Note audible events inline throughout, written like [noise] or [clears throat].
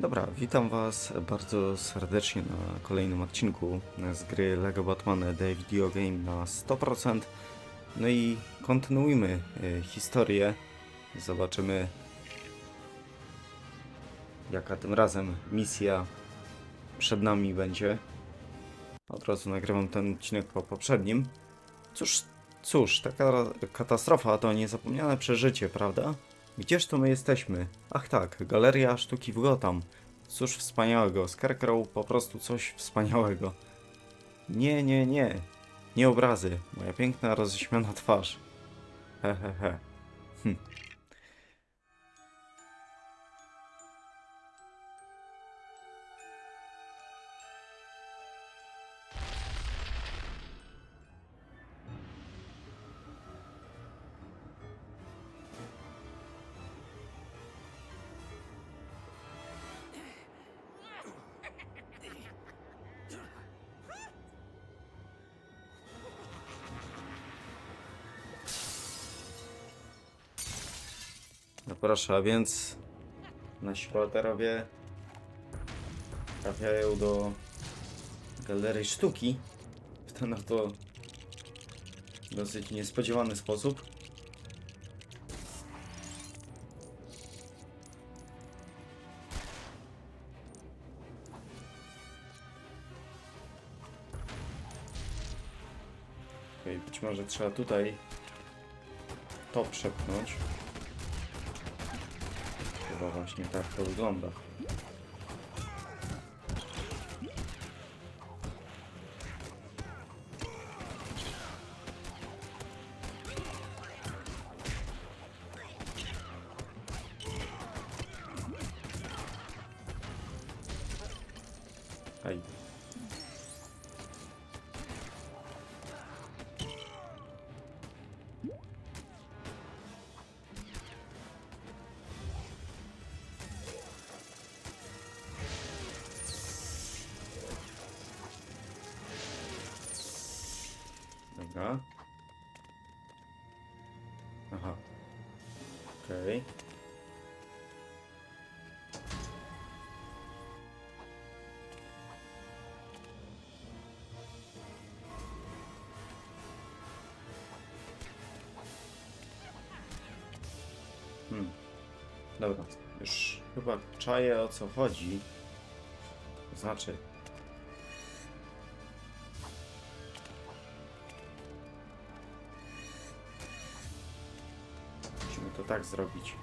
Dobra, witam Was bardzo serdecznie na kolejnym odcinku z gry LEGO Batman The Video Game na 100%. No i kontynuujmy e, historię. Zobaczymy jaka tym razem misja przed nami będzie. Od razu nagrywam ten odcinek po poprzednim. Cóż, cóż, taka katastrofa to niezapomniane przeżycie, prawda? Gdzież to my jesteśmy? Ach tak, Galeria Sztuki w Gotham. Cóż wspaniałego, Scarecrow po prostu coś wspaniałego. Nie, nie, nie. Nie obrazy, moja piękna, roześmiana twarz. He, he, he. Hm. No proszę, a więc nasi bohaterowie trafiają do galerii sztuki w ten oto dosyć niespodziewany sposób. Okej, być może trzeba tutaj to przepchnąć. Chyba właśnie tak to wygląda. Dobra. Aha. Okej. Hmm. Dobra. Już chyba czaję o co chodzi. To znaczy, tak zrobić.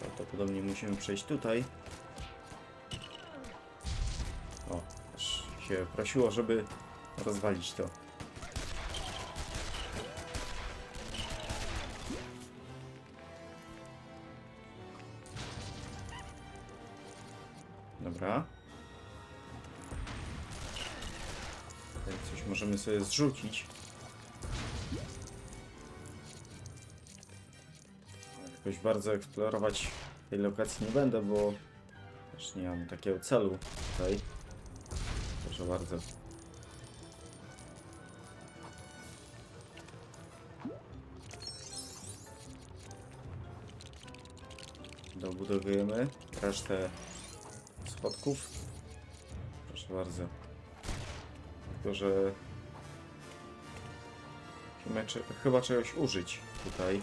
Prawdopodobnie musimy przejść tutaj. O, aż się prosiło, żeby rozwalić to. Sobie zrzucić. Jakoś bardzo eksplorować tej lokacji nie będę, bo też nie mam takiego celu tutaj. Proszę bardzo. Dobudowujemy resztę schodków. Proszę bardzo. Tylko, że musimy cze- chyba czegoś użyć tutaj.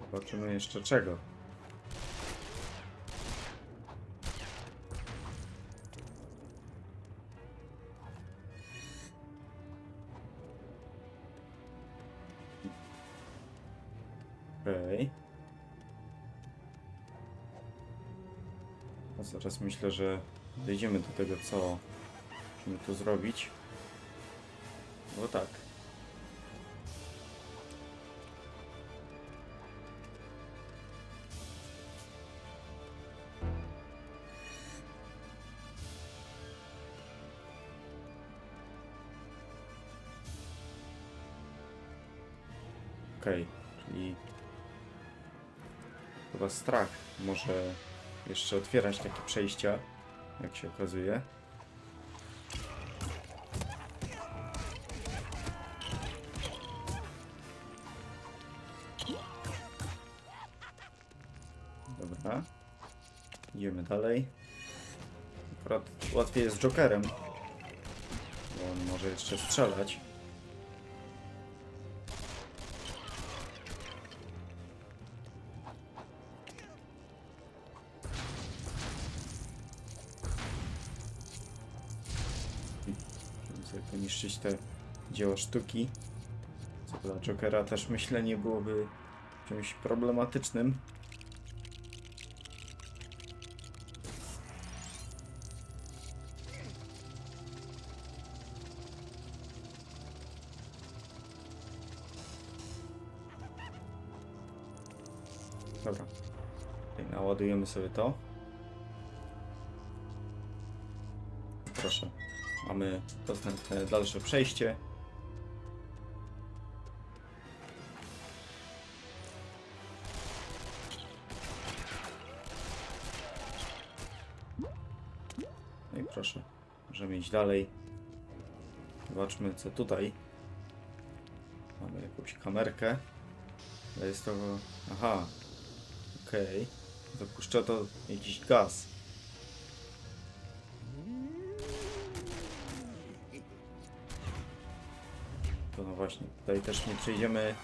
Zobaczymy jeszcze czego. A zaraz myślę, że dojdziemy do tego, co musimy tu zrobić. No tak. Okej. Czyli chyba strach może jeszcze otwierać takie przejścia, jak się okazuje. Dobra. Idziemy dalej. Akurat łatwiej jest z Jokerem. Bo on może jeszcze strzelać. Poniszczyć te dzieła sztuki. Co dla Jokera też myślę nie byłoby czymś problematycznym. Dobra. Tutaj naładujemy sobie to. Proszę. Mamy dostępne dalsze przejście. No i proszę. Możemy iść dalej. Zobaczmy co tutaj. Mamy jakąś kamerkę. Jest to... Aha. Okej. Dopuszcza to jakiś gaz. To no właśnie, tutaj też nie przejdziemy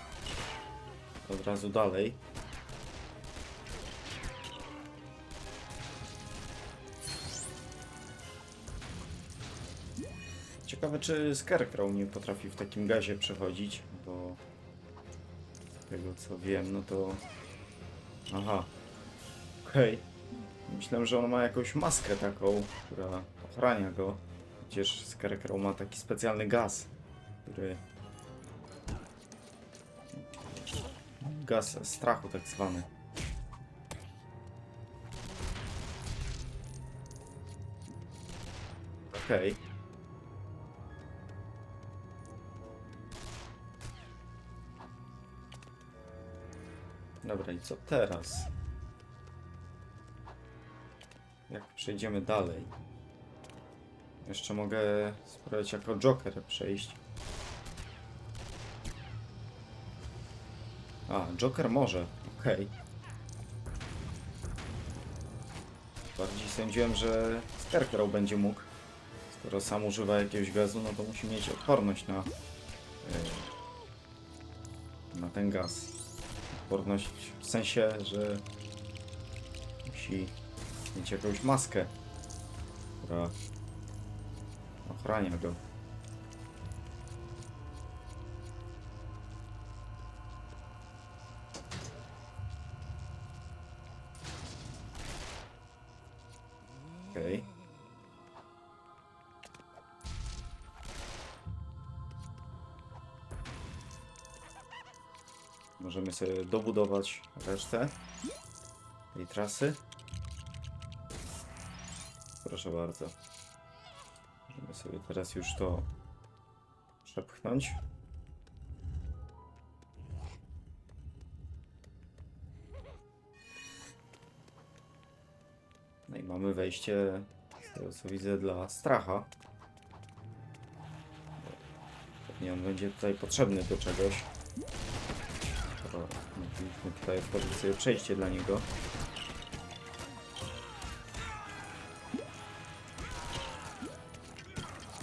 od razu dalej. Ciekawe, czy Scarecrow nie potrafi w takim gazie przechodzić, bo z tego co wiem, no to... Aha. Okej. Myślałem, że on ma jakąś maskę taką, która ochrania go. Przecież Scarecrow ma taki specjalny gaz, który... Gaz strachu tak zwany. Okej. Dobra, i co teraz? Jak przejdziemy dalej? Jeszcze mogę spróbować jako Joker przejść. A, Joker może, okej. Bardziej sądziłem, że Scarecrow będzie mógł. Skoro sam używa jakiegoś gazu, no to musi mieć odporność na, yy, na ten gaz. Odporność w sensie, że musi mieć jakąś maskę, która ochrania go. Sobie dobudować resztę tej trasy. Proszę bardzo. Możemy sobie teraz już to przepchnąć. No i mamy wejście, z tego co widzę, dla stracha. Pewnie on będzie tutaj potrzebny do czegoś. Skoro mogliśmy tutaj otworzyć sobie przejście dla niego.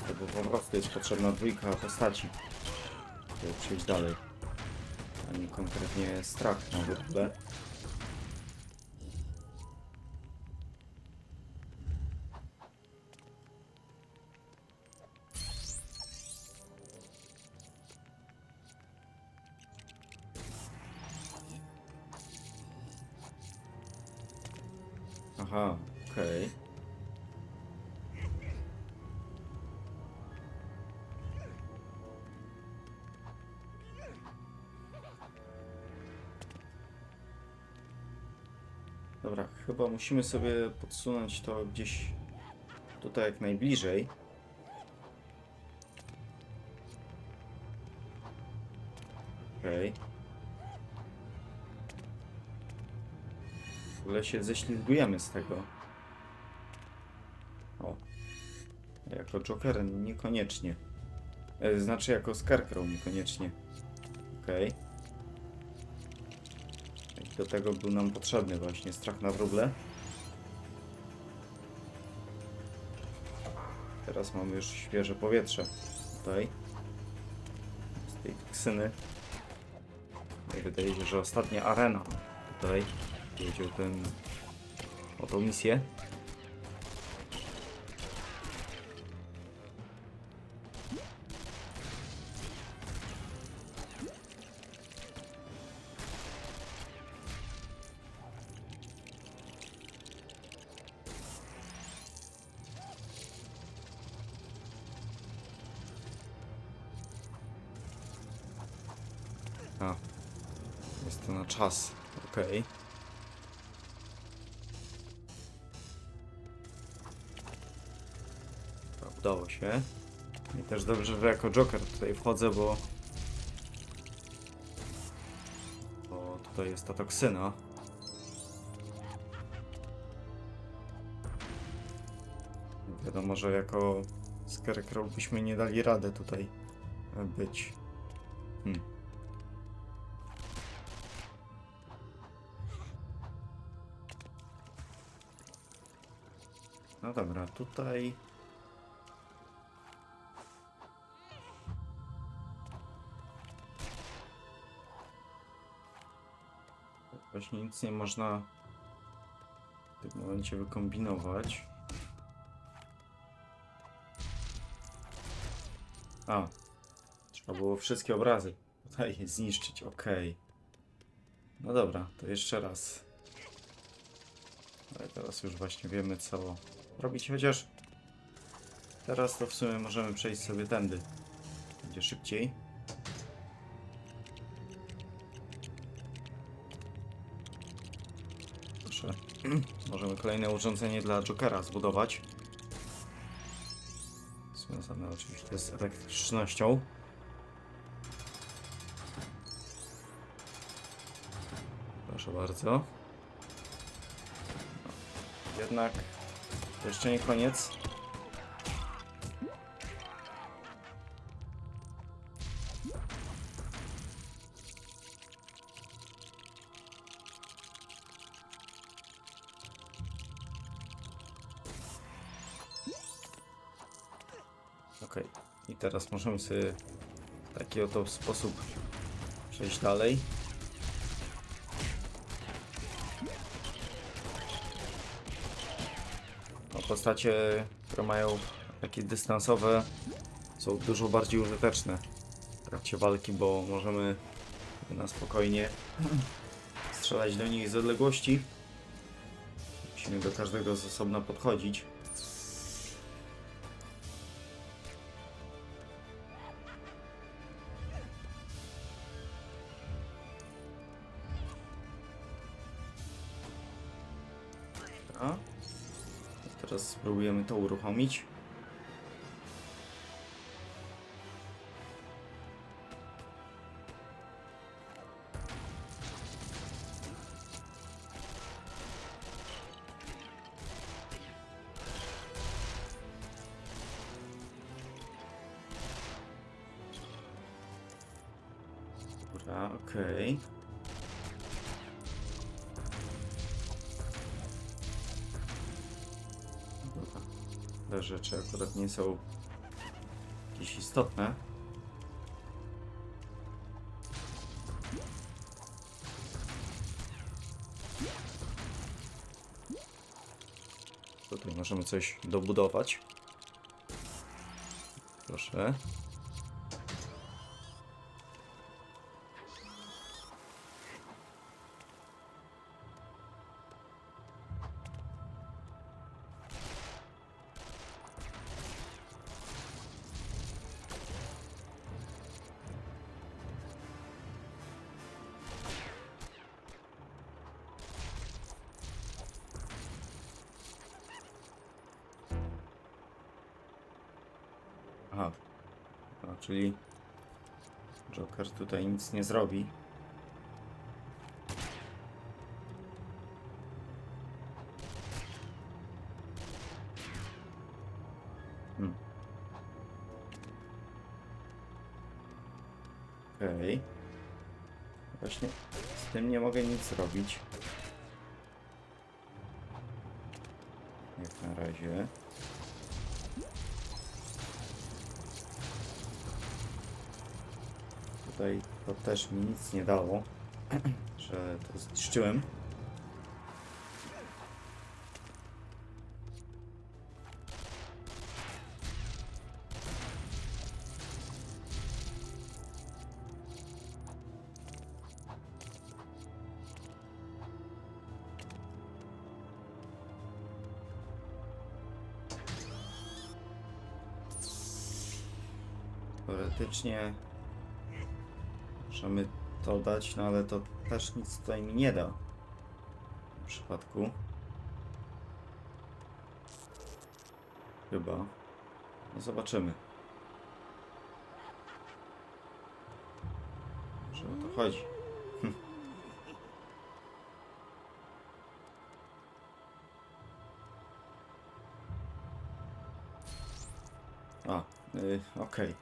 To bo po prostu jest potrzebna dwójka postaci, żeby przejść dalej. A nie konkretnie strach na w Dobra, chyba musimy sobie podsunąć to gdzieś tutaj jak najbliżej. Okej. Okay. W ogóle się ześlizgujemy z tego. O. Jako Joker niekoniecznie. E, znaczy jako Scarecrow niekoniecznie. Okej. Okay do tego był nam potrzebny właśnie strach na wróble. Teraz mamy już świeże powietrze. Tutaj. Z tej toksyny. No i wydaje się, że ostatnia arena tutaj jedzie o ten o tą misję. A, jest to na czas. Okej. To udało się. I też dobrze, że jako Joker tutaj wchodzę, bo... Bo tutaj jest ta toksyna. Wiadomo, że jako Scarecrow byśmy nie dali radę tutaj być. Hmm. No dobra, tutaj. Właśnie nic nie można w tym momencie wykombinować. A, trzeba było wszystkie obrazy tutaj [laughs] zniszczyć, okej. No dobra, to jeszcze raz. Ale teraz już właśnie wiemy co robić, chociaż teraz to w sumie możemy przejść sobie tędy. Będzie szybciej. Proszę. [clears throat] Możemy kolejne urządzenie dla Jokera zbudować. Związane oczywiście z elektrycznością. Proszę bardzo. Jednak to jeszcze nie koniec. Okej, i teraz możemy sobie w taki oto sposób przejść dalej. Postacie, które mają takie dystansowe, są dużo bardziej użyteczne w trakcie walki, bo możemy na spokojnie strzelać do nich z odległości. Musimy do każdego z osobna podchodzić. A? Teraz spróbujemy to uruchomić. Te rzeczy akurat nie są jakieś istotne. Tutaj możemy coś dobudować. Proszę. Aha. No, czyli Joker tutaj nic nie zrobi. Hmm. Okay. Właśnie z tym nie mogę nic zrobić. Jak na razie. Tutaj to też mi nic nie dało, [clears throat] że to zniszczyłem. Teoretycznie możemy to dać, no ale to też nic tutaj mi nie da. W przypadku. Chyba. No zobaczymy. Że o to chodzi. Hm. [laughs] A, y, okej.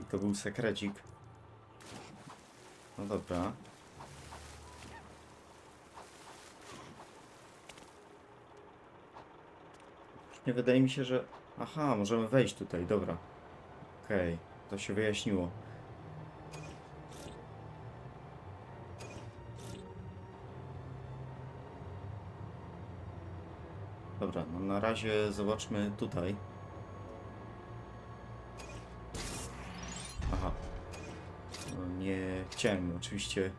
I to był sekrecik. No dobra. Nie wydaje mi się, że... Aha, możemy wejść tutaj, dobra. Okej, to się wyjaśniło. Dobra, no na razie zobaczmy tutaj. Chciałem oczywiście.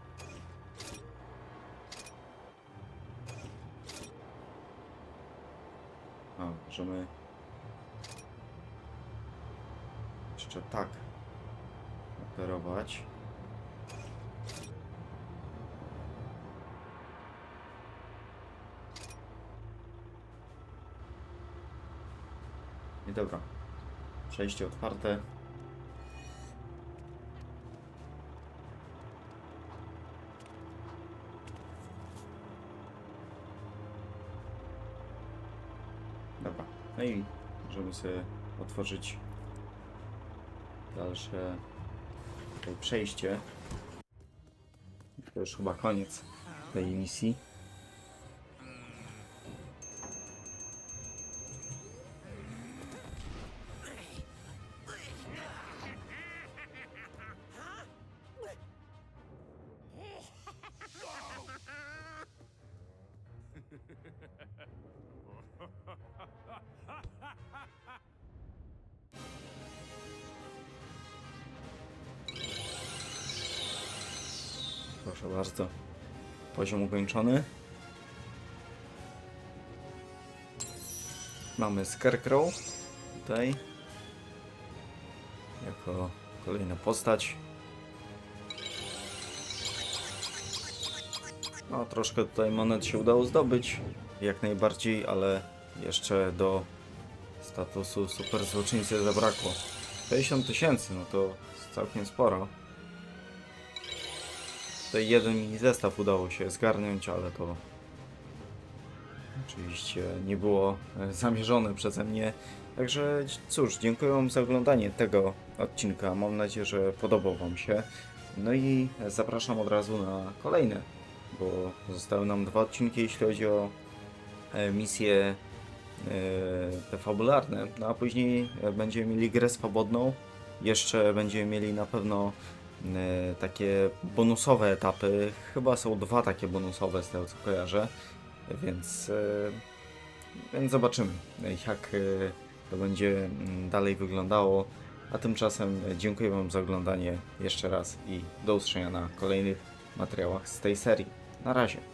A, możemy jeszcze tak operować. I dobra. Przejście otwarte. I możemy sobie otworzyć dalsze przejście. To już chyba koniec tej misji. Poziom ukończony. Mamy Scarecrow tutaj. Jako kolejna postać. No, troszkę tutaj monet się udało zdobyć. Jak najbardziej, ale jeszcze do statusu super zabrakło. 60 tysięcy, no to całkiem sporo. Tutaj jeden mini zestaw udało się zgarnąć, ale to oczywiście nie było e, zamierzone przeze mnie. Także cóż, dziękuję Wam za oglądanie tego odcinka. Mam nadzieję, że podobał Wam się. No i zapraszam od razu na kolejne, bo zostały nam dwa odcinki, jeśli chodzi o e, misje e, te fabularne. No a później będziemy mieli grę swobodną. Jeszcze będziemy mieli na pewno takie bonusowe etapy. Chyba są dwa takie bonusowe z tego co kojarzę. Więc, e, więc zobaczymy jak e, to będzie mm, dalej wyglądało. A tymczasem e, dziękuję Wam za oglądanie jeszcze raz i do usłyszenia na kolejnych materiałach z tej serii. Na razie.